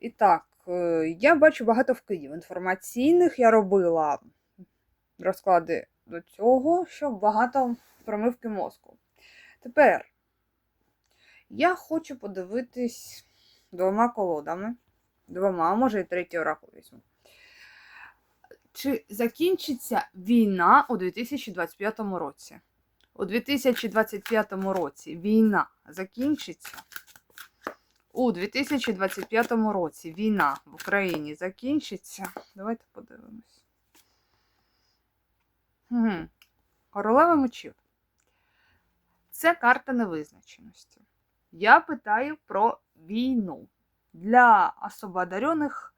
І так, е, я бачу багато вкидів інформаційних. Я робила розклади до цього, щоб багато промивки мозку. Тепер я хочу подивитись двома колодами. Двома, може і третій оракул візьму. Чи закінчиться війна у 2025 році? У 2025 році війна закінчиться. У 2025 році війна в Україні закінчиться. Давайте подивимось. Угу. Королева мечів. Це карта невизначеності. Я питаю про війну. Для особо одарених,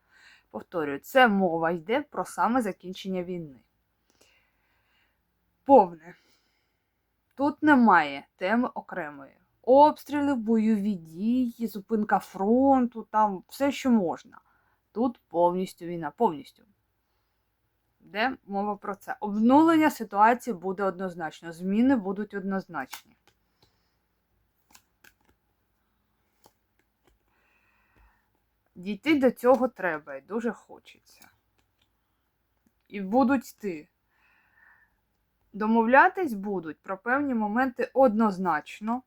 повторюю, це мова йде про саме закінчення війни. Повне. Тут немає теми окремої. Обстріли, бойові дії, зупинка фронту, там все, що можна. Тут повністю війна, повністю. Де мова про це? Обнулення ситуації буде однозначно. Зміни будуть однозначні. Дійти до цього треба і дуже хочеться. І будуть йти. Домовлятись будуть про певні моменти однозначно.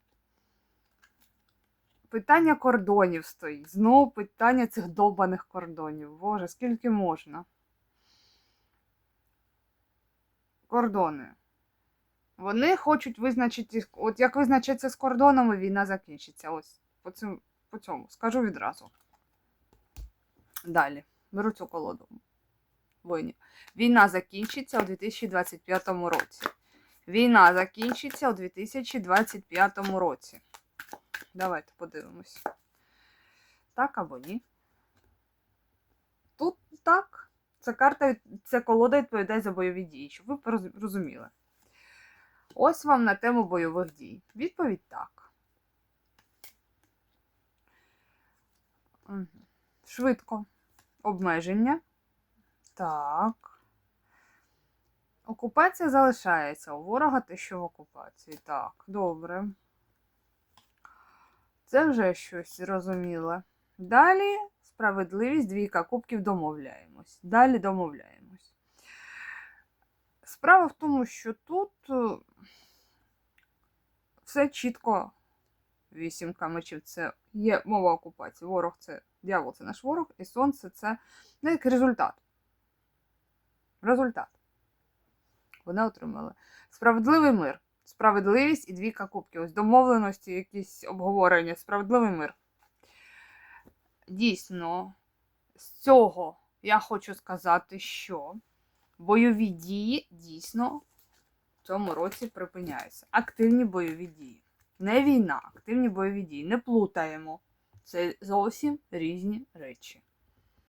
Питання кордонів стоїть. Знову питання цих довбаних кордонів. Боже, скільки можна? Кордони. Вони хочуть визначити, от як визначиться з кордонами, війна закінчиться. Ось по цьому, по цьому. скажу відразу. Далі. Беру цю колоду. Воїнів. Війна закінчиться у 2025 році. Війна закінчиться у 2025 році. Давайте подивимось. Так або ні. Тут так. Ця карта, ця колода відповідає за бойові дії, щоб ви розуміли. Ось вам на тему бойових дій. Відповідь так. Швидко. Обмеження. Так. Окупація залишається. У ворога те, що в окупації. Так, добре. Це вже щось зрозуміле. Далі справедливість, двійка кубків домовляємось. Далі домовляємось. Справа в тому, що тут е, все чітко. Вісімка мечів це є мова окупації. Ворог це дьявол це наш ворог, і сонце це ну, як результат. Результат. Вони отримали. Справедливий мир. Справедливість і двійка кубків. Ось домовленості, якісь обговорення. Справедливий мир. Дійсно, з цього я хочу сказати, що бойові дії дійсно в цьому році припиняються. Активні бойові дії. Не війна, активні бойові дії. Не плутаємо. Це зовсім різні речі.